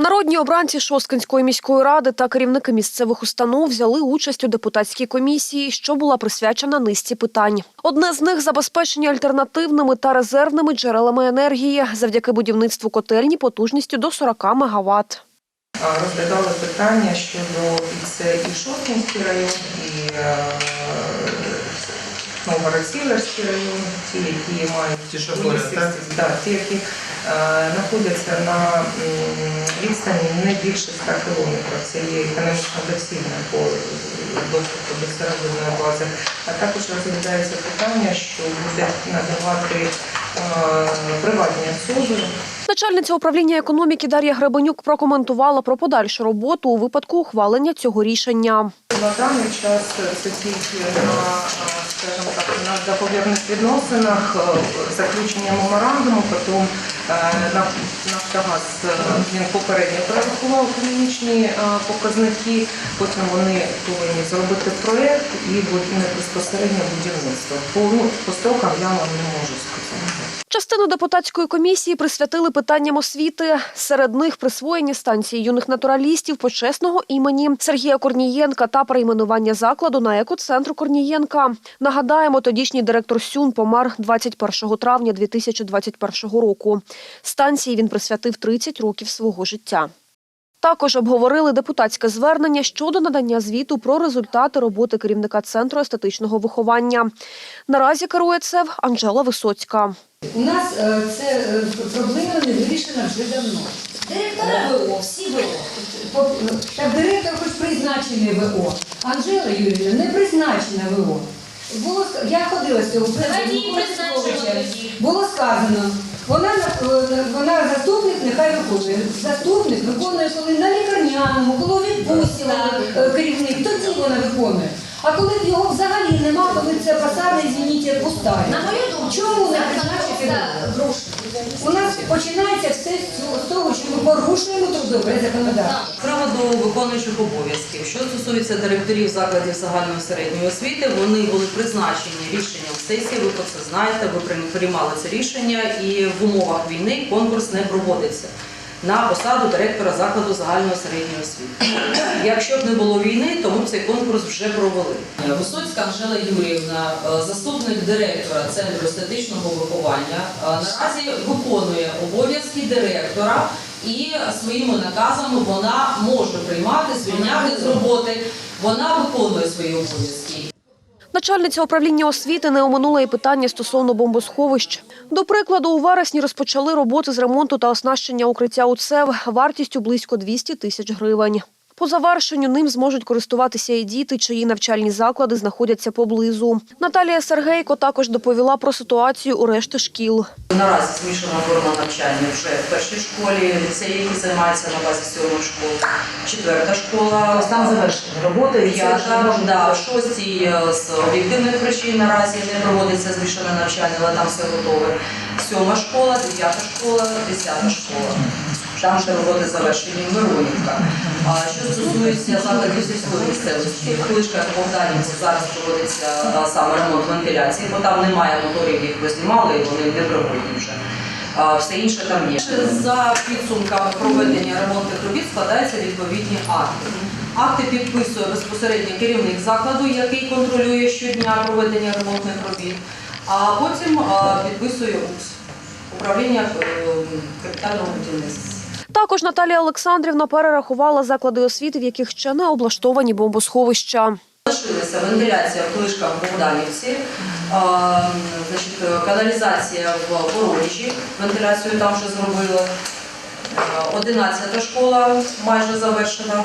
Народні обранці Шосткинської міської ради та керівники місцевих установ взяли участь у депутатській комісії, що була присвячена низці питань. Одне з них забезпечення альтернативними та резервними джерелами енергії завдяки будівництву котельні потужністю до 40 МВт. Розглядали питання щодо і це і Шосткинський район, і е, Новгород-Сіверський район, ті, які мають Ті, що поряд, так? да, ті, які знаходяться на відстані не більше 100 кілометрів. Це є економічно доцільне по доступу до середини бази. А також розглядається питання, що буде надавати е, приватні особи Начальниця управління економіки Дар'я Гребенюк прокоментувала про подальшу роботу у випадку ухвалення цього рішення. На даний час це тільки на, е, скажімо так, на договірних відносинах, е, заключення меморандуму, потім е, «Наф- Нафтогаз е, він попередньо прорахував е, показники, потім вони повинні зробити проєкт і безпосередньо будівництво. По, ну, по строкам я вам не можу сказати. Частину депутатської комісії присвятили питанням освіти. Серед них присвоєння станції юних натуралістів почесного імені Сергія Корнієнка та перейменування закладу на екоцентр Корнієнка. Нагадаємо, тодішній директор Сюн помер 21 травня 2021 року. Станції він присвятив 30 років свого життя. Також обговорили депутатське звернення щодо надання звіту про результати роботи керівника центру естетичного виховання. Наразі керує ЦЕВ Анжела Висоцька. У нас е, це е, проблема не вирішена вже давно. Директора ВО, всі ВО. Так директор хоч призначений ВО. Анжела Юрійовна не призначена ВО. Було, я ходила з цього тоді. Було сказано, вона, е, вона заступник, нехай виконує. Заступник виконує, коли на лікарняному, коли відпустці е, керівник, тоді вона виконує. А коли його взагалі нема, коли це посада, извините, пуста. Чому призначити? просто гроші. У нас починається все з того, що ми порушуємо трудове законодавство. Так. до виконуючих обов'язків, що стосується директорів закладів загальної середньої освіти, вони були призначені рішенням сесії. Ви про це знаєте, ви приймали це рішення, і в умовах війни конкурс не проводиться на посаду директора закладу загальної середньої освіти. Якщо б не було війни, то ми б цей конкурс вже провели. Висоцька Анжела Юріївна, е, заступник директора центру естетичного виховання, е, наразі виконує обов'язки директора і своїми наказами вона може приймати, звільняти з роботи. Вона виконує свої обов'язки. Начальниця управління освіти не оминула і питання стосовно бомбосховищ. До прикладу, у вересні розпочали роботи з ремонту та оснащення укриття УЦЕВ вартістю близько 200 тисяч гривень. По завершенню ним зможуть користуватися і діти, чиї навчальні заклади знаходяться поблизу. Наталія Сергейко також доповіла про ситуацію у решті шкіл. Наразі змішана форма навчання вже в першій школі, ліцеї, які займаються на базі сьомої школи, четверта школа. Там завершені роботи, і це вже П'ята, да, в шостій е, з об'єктивних причин наразі не проводиться змішане навчання, але там все готове. Сьома школа, дев'ята школа, десята школа. Там вже роботи завершені Вероніка. А що стосується закладів сільської місцевості, в Клишках Богданівці зараз проводиться саме ремонт вентиляції, бо там немає моторів, їх ви знімали, і вони не проводять вже. А, все інше там є. За підсумками проведення ремонтних робіт складаються відповідні акти. Акти підписує безпосередньо керівник закладу, який контролює щодня проведення ремонтних робіт, а потім підписує УКС управління е, капітального будівництва. Також Наталія Олександрівна перерахувала заклади освіти, в яких ще не облаштовані бомбосховища. Залишилася вентиляція в Клишках Богданівці, каналізація в Воронежі, вентиляцію там вже зробили. Одинадцята школа майже завершена.